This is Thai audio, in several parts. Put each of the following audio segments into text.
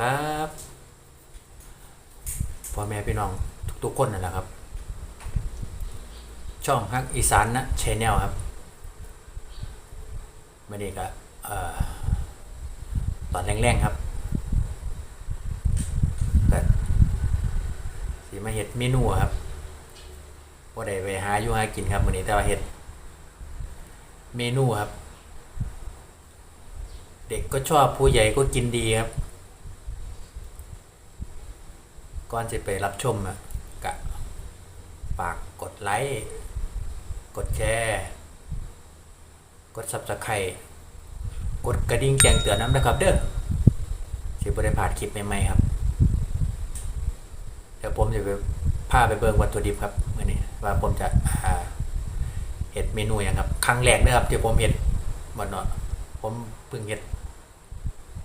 ครับพ่อแม่พี่น้องทุกๆคนนั่นแหละครับ ช่องฮักอีสานนะชแนลครับไม่ได้ก็เอ่อตอนแรงๆครับก็สีมาเห็ดเมนูครับว่าได้ไปหาอยู่หากินครับวันนี้แต่ว่าเห็ดเมนูครับ เด็กก็ชอบผู้ใหญ่ก็กินดีครับ ก่อนจะไปรับชมอะกะฝากกดไลค์กดแชร์กด subscribe กดกระดิ่งแจ้งเตือนน้ำนะครับเด้อสิบได้ผ่านคลิปใหม่ๆครับ เดี๋ยวผมจะไปพาไปเบิ่งวัตถุดิบครับมื่อนี้ว่าผมจะเห็ดเมนูอย่างครับ ครั้งแรกเด้อครับที่ผมเห็ดบนเนาะผมเพิ่งเห็ด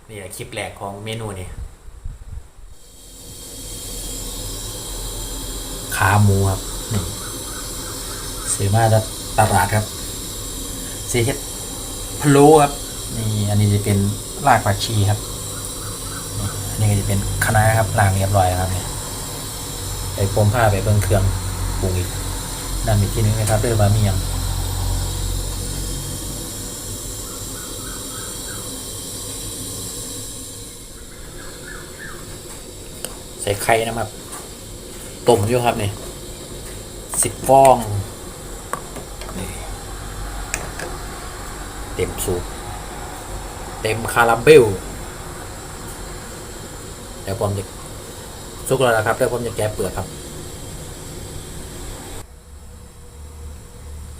นี่แหละคลิปแรกของเมนูนี้ ขาหมูครับนี่ซื้อมาจากตลาดครับสีเฮ็ดพะโล้ครับนี่อันนี้จะเป็นรากผักชีครับอันนี้ก็จะเป็นคะน้าครับล้างเรียบร้อยครับเนี่ยไปพรมผ้าไปเบิ่งเครื่องปรุงอีกนั่นอีกทีนึงนะครับเรื่องบะหมี่ยังใส่ไข่นะครับ ต้มอยู่ครับนี่สิบฟองนี่เต็มสูบเต็มคาราเบลเดี๋ยวผมจะสุกแล้วนะครับเดี๋ยวผมจะแกะเปลือกครับ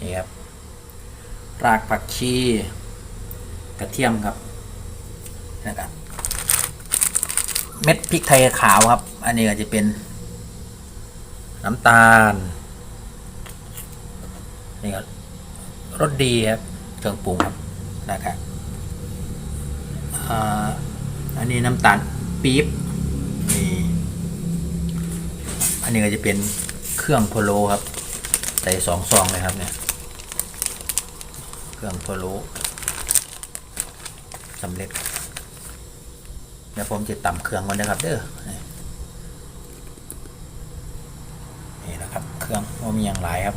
นี่ครับรากผักชีกระเทียมครับนะครับเม็ดพริกไทยขาวครับ อันนี้ก็จะเป็น น้ำตาลนี่ก็รสดีครับเครื่องปรุงครับนะครับอันนี้น้ำตาลปี๊บนี่อันนี้ก็จะเป็นเครื่องพะโล้ครับ ใส่สองซองเลยครับเนี่ยเครื่องพะโล้สำเร็จเดี๋ยวผมจะตำเครื่องก่อนนะครับเด้อ นี่นะครับ เครื่องว่ามีอย่างไรครับ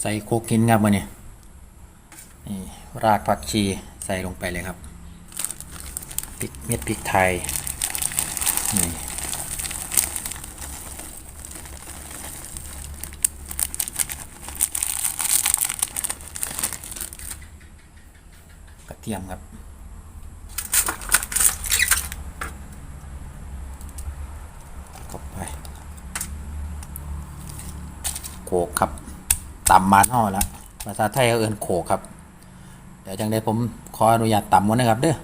ใส่โคกินครับมาเนี่ยนี่รากผักชีใส่ลงไปเลยครับพริกเม็ดพริกไทยนี่กระเทียมครับ เข้าไป โขกครับตำมันห่อแล้วภาษาไทยเขาเอินโขกครับ เดี๋ยวจังได้ผมขออนุญาตตำมันนะครับเด้อ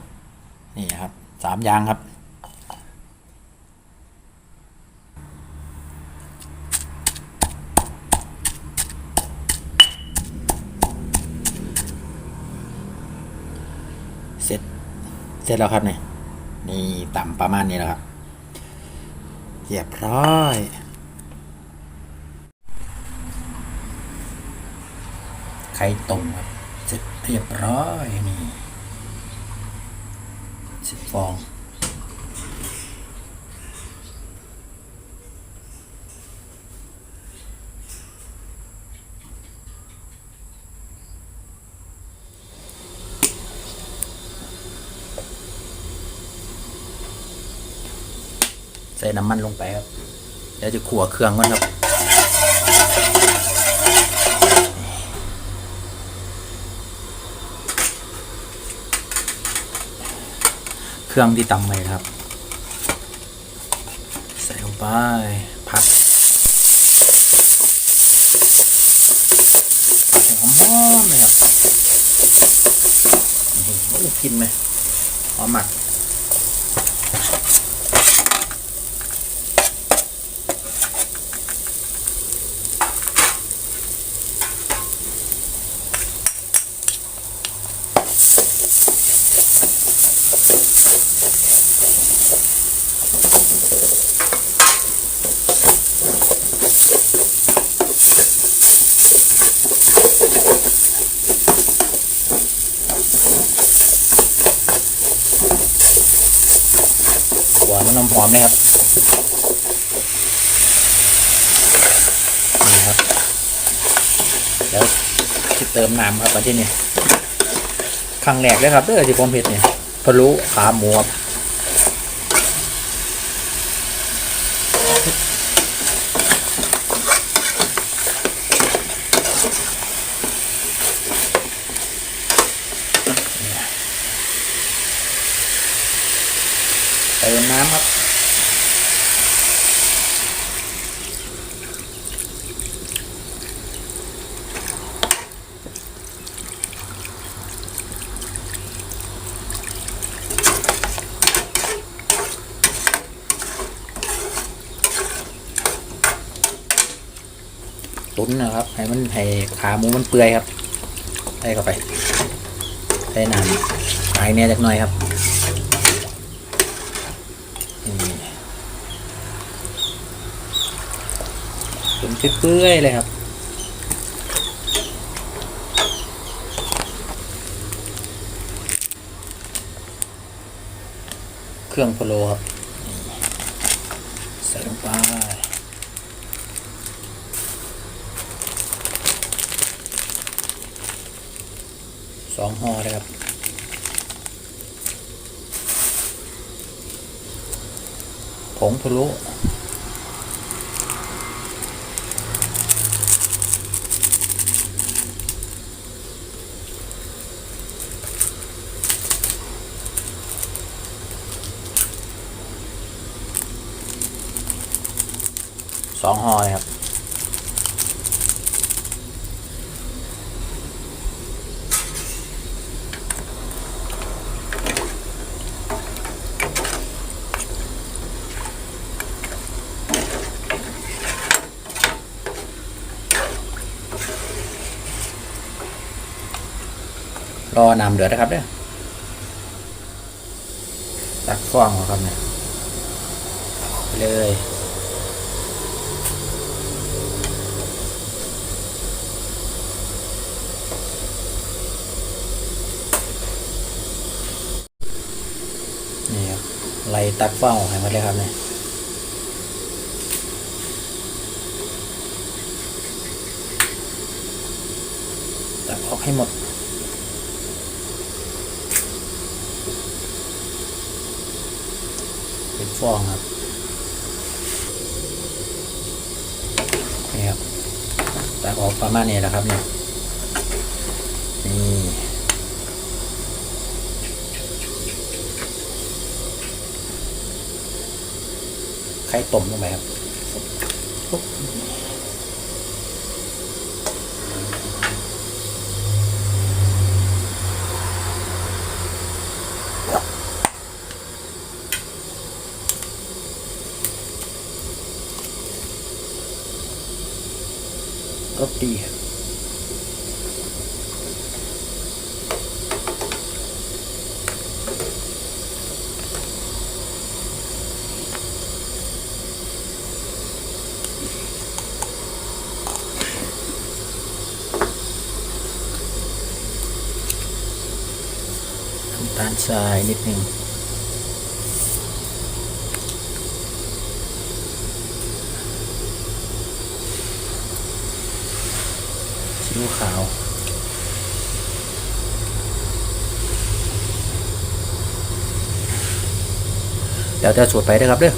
นี่ครับสามอย่างครับเสร็จ เสร็จแล้วครับเนี่ยนี่ต่ำประมาณนี้แล้วครับเรียบร้อย ไข่ต้มครับเสร็จเรียบร้อยนี่สิบฟองใส่น้ำมันลงไปครับ เดี๋ยวจะขั่วเครื่องก่อนครับ เครื่องที่ตำไปครับ ใส่ลงไปผัดหอมหอมเลยครับนี่โอ้กินไหมหอมมาก หวานน้ำหอมนะครับนี่ครับ แล้วจะเติมน้ำครับมาที่นี่ครั้งแรกเลยครับเด้อที่ผมเห็ดเนี่ยพะลุขาหมูครับ น้ำครับ ตุ๋นนะครับ ให้มันให้ขาหมูมันเปื่อยครับใส่เข้าไปใส่น้ำหายเนี่ยจักหน่อยครับนี่ ตุ๋นเปื่อยๆเลยครับ เครื่องพะโล้ครับ ใส่ลงไปสองห่อเลยครับผงพะโล้ องหอยครับ รอนำเดือดนะครับเด้อตักฟองครับเนี่ยเลย นี่ครับ ไล่ตักฟองออกให้หมดเลยครับเนี่ยตักออกให้หมดเป็นฟองครับนี่ครับตักออกประมาณนี้แหละครับเนี่ย นี่ ไข่ต้มลงไปครับก็ดีครับ ทรายนิดนึงซีอิ๊วขาวเดี๋ยวจะสูตรไปด้วยครับเด้อ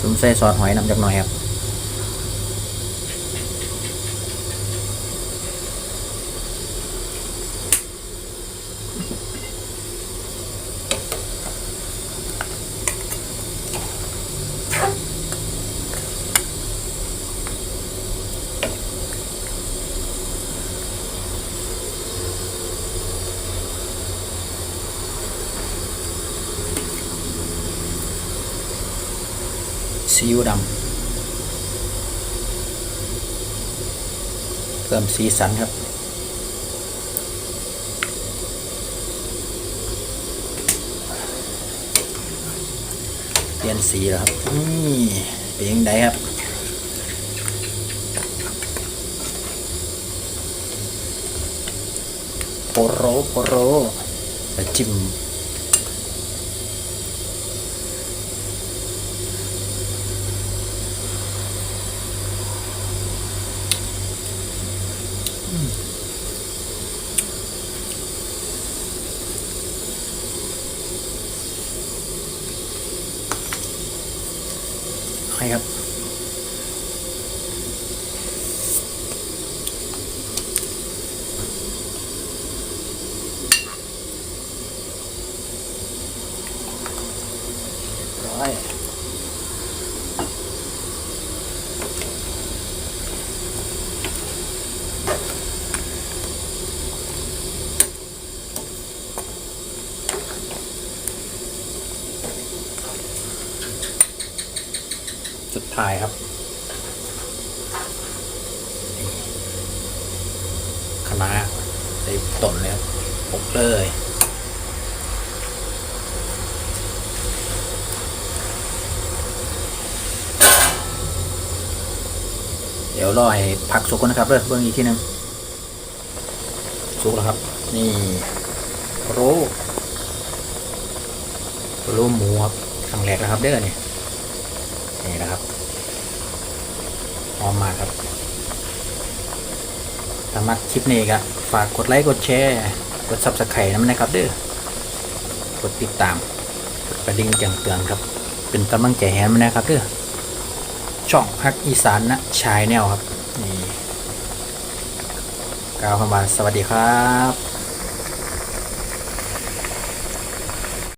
สมใส่ซอสหอยนำจากหน่อยครับ ซีอิ๊วดำเพิ่มสีสันครับเปลี่ยนสีแล้วครับนี่เป็นยังไงครับโปโรโปโรจะจิ้ม ใช่ครับ ร้อย สุดท้ายครับ คณะใส่ต้นเลยครับปกเลยเดี๋ยวรอให้ผักสุกก่อนนะครับเด้อเบิ่งอีกทีหนึงสุกแล้วครับ นี่โรโรหมูครับครั้งแรกนะครับเด้อเนี่นี่นะครับ หอมมาครับถ้ามักคลิปนี้ก็ฝากกดไลค์กดแชร์กดซับสไครต์น้ำนะครับเด้อกดติดตามกดกระดิ่งแจ้งเตือนครับ เป็นกำลังใจแหนมนะครับเด้อช่องฮักอีสานนะชายแนวครับนี่กล่าวคำว่าสวัสดีครับ